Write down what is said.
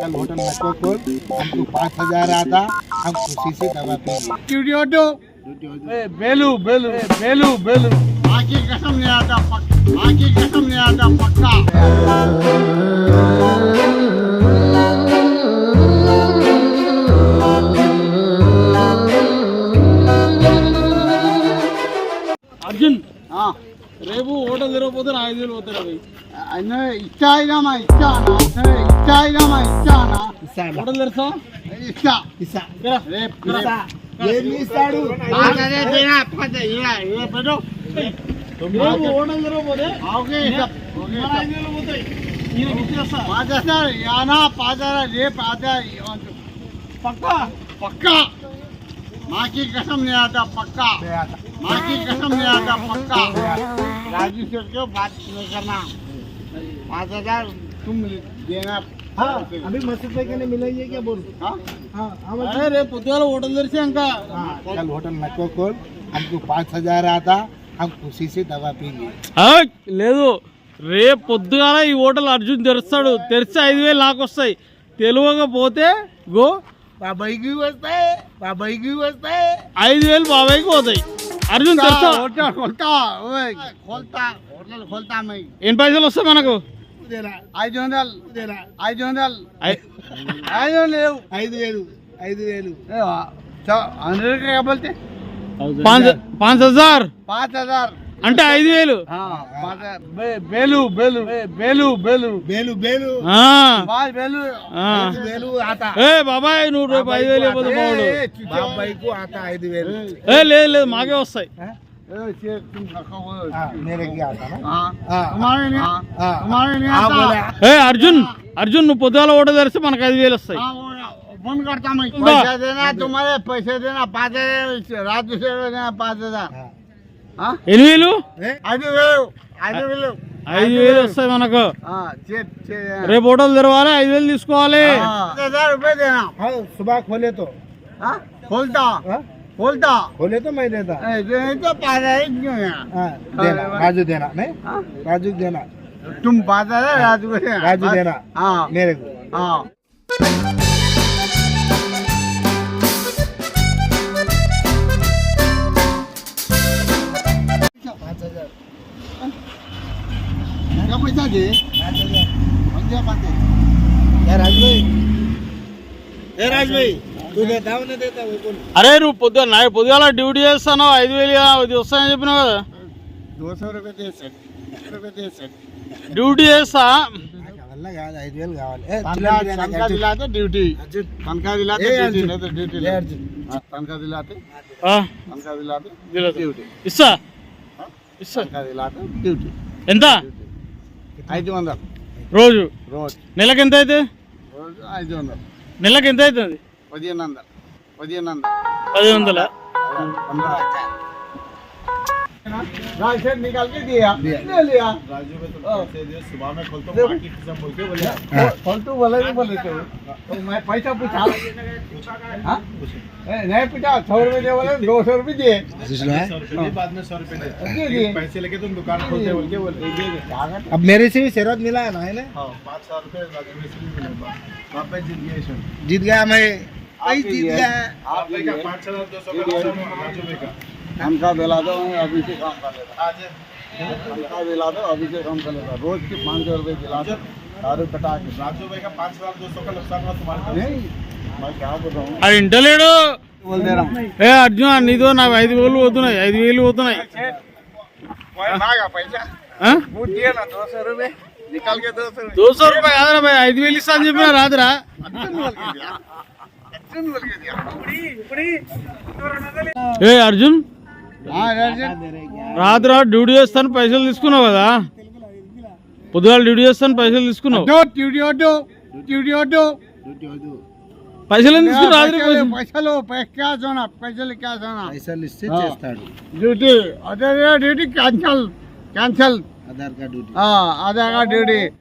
कल hotel metro को हमको पाँच हज़ार आता हम खुशी से दवा स्टूडियो टू बेलू बेलू बेलू बेलू। बाकी कसम नहीं आता आगे कसम नहीं आता पक्का। రేపు హోటల్ తెరవకపోతే నా ఐదు వేలు పోతారు అవి ఆయన ఇచ్చా అయినామా ఇచ్చా అన్న ఇచ్చా అయినామా ఇచ్చా అన్న హోటల్ తెరుస్తా ఇచ్చా ఇస్తా రేపు ఇస్తా ఏమి ఇస్తాడు పాతదే తేనా, పాత, ఇలా, ఇలా పెట్టు. రేపు హోటల్ తెరవకపోతే ఓకే, ఇస్తా. ఓకే, మన ఇస్తా. ఐదు వేలు పోతాయి ఈయనకి ఇచ్చేస్తా పాత సార్, యానా పాత రేపు పాత పక్కా पक्का माँ की कसम नहीं आता पक्का माँ की कसम नहीं आता पक्का राजू सर को बात नहीं करना पाँच हजार तुम देना हाँ अभी मस्जिद पे कहने मिलेंगे क्या बोल हाँ? हाँ हम అరే రేపు పొద్దుగాల హోటల్ తెరిచి ఇంకా हाँ, कल होटल में खोल हमको पाँच हजार आता हम खुशी से दवा पीएंगे లేదు రేపు పొద్దుగాల ఈ హోటల్ అర్జున్ తెరుస్తాడు తెరిచి ఐదు వేలు నాకు వస్తాయి తెలియకపోతే గో बाबाई की व्यवस्था है बाबाई की व्यवस्था है ఐదు వేలు బాబాయ్కి పోతాయి అర్జున్ తెలుసా? కొల్తా కొల్తా హోటల్ కొల్తా ఎన్ని పైసలు వస్తాయి మనకు? ఐదు వందలు ఐదు వందలు. ఐదు వందలు లేవు. ఐదు వేలు ఐదు వేలు. హండ్రెడ్ కాబోతే పాంచ్ హజార్. పాంచ్ హజార్. అంటే ఐదు వేలు हाँ पाँच हजार बे- बेलू बेलू बेलू बेलू బేలు బేలు ఆ. बाल बेलू ఆ. ఐదు వేలు ఆతా ఏ బాబాయ్ నువ్వు రేపు ఐదు వేలు ఇవ్వదు బావుడు ए, चुप जाओ। బాబాయి కు ఆతా ఐదు వేలు ఏ లేదు లేదు మాకే వస్తాయి हाँ? ए, शेर, तुम रखो वो। हाँ, मेरे की आता ना हाँ हाँ। तुम्हारे नहीं हाँ। तुम्हारे नहीं हाँ, बोला। आता ఏ అర్జున్ అర్జున్ నువ్వు పొద్దుగాల ఓట తెరిస్తే మనకు ఐదు వేలు వస్తాయి हाँ, वो फोन करता मैं बा। पैसा देना तुम्हारे पैसे देना पाँच हजार रात से देना पाँच हजार हाँ। हाँ ఎన్ని వేలు ఏ? ఐదు వేలు ఐదు వేలు ఐదు వేలు వస్తాయి మనకు हाँ छः छः రేపు హోటల్ తెరవాలి ఐదు వేలు తీసుకోవాలి हाँ, पाँच हजार रुपये देना हाँ सुबह खोले तो हाँ खोलता हाँ? खोलता खोले तो मैं देता ए, नहीं तो पाँच हजार ही क्यों है हाँ, देना राजू देना नहीं हाँ? राजू देना तुम पाँच हजार राजू को देना राजू बस। देना हाँ मेरे को हाँ क्या पैसा दे पंजा पाते यार राजू भाई ए राज भाई तू देता हो नहीं देता वो बोल అరే నువ్వు పొద్దున నా పొద్దుగాల డ్యూటీ చేస్తాను ఐదు వేలు ఇది వస్తాయని చెప్పినావు కదా दो सौ रुपये दे सर रुपये दे सर డ్యూటీ చేస్తా వల్ల కాదు ఐదు వేలు కావాలి ఏ, तनखा చిల్లర దేనా, तनखा అర్జున్. दिलाते ड्यूटी అర్జున్ तनखा दिलाते ए, ड्यूटी अर्जुन। नहीं तो ड्यूटी ఏ नहीं అర్జున్ हाँ, तनखा दिलाते ఆ, तनखा दिलाते దిలేదు. ड्यूटी ఇస్తా ఇస్తా तनखा दिलाते ड्यूटी ఎంత ఐదు వందలు. రోజు? రోజు. నెలకి ఎంత అయితే? రోజు ఐదు వందలు. నెలకి ఎంత అవుతుంది? పదిహేను వందలు. పదిహేను వందలు. పది వందల? निकाल के दिया। ले तो हाँ। सुबह में खोलते हाँ। हाँ, तो, तो।, तो मैं पैसा पूछा। नहीं पूछा सौ बोले दो सौ रुपये दिए। बाद में सौ पैसे लेके तुम दुकान खोलते बोल के बोले। अब मेरे से भी शेरत मिला है ना है पाँच सौ रुपये जीत गया मैं। जीत गया। आप पाँच हज़ार दो सौ राजू भाई का तनखा दिला दो मैं अभी से काम कर लेता आज तनखा दिला दो अभी से काम कर लेता रोज के पाँच सौ रुपये दिला दो दारू कटा के राजू भाई का पाँच हजार दो सौ का नुकसान हुआ तुम्हारे पास नहीं मैं क्या बोल रहा हूँ అది ఇంటలేడు बोल दे रहा हूँ ఏ అర్జున్ నీతో నాకు ఐదు వేలు పోతున్నాయి ఐదు వేలు పోతున్నాయి मैं मांगा पैसा ఆ? वो दिए ना दो सौ रुपये निकाल के दो सौ रुपये దో సో రూపాయలు కాదురా భయ్ ఐదు వేలు ఇస్తా అని చెప్పిన రాదురా अर्जुन बोल के दिया अर्जुन बोल के दिया ఏ అర్జున్ రాత్రి రాత్రి డ్యూటీ చేస్తాను పైసలు తీసుకున్నావు కదా. పొద్దుగాల డ్యూటీ చేస్తాను పైసలు తీసుకున్నావు. పైసలు తీసుకుని రాత్రి పైసలు క్యాష్ పైసలు క్యాష్ పైసలు ఇస్తే చేస్తాడు. డ్యూటీ అదే duty cancel cancel Aadhaar card Aadhaar card duty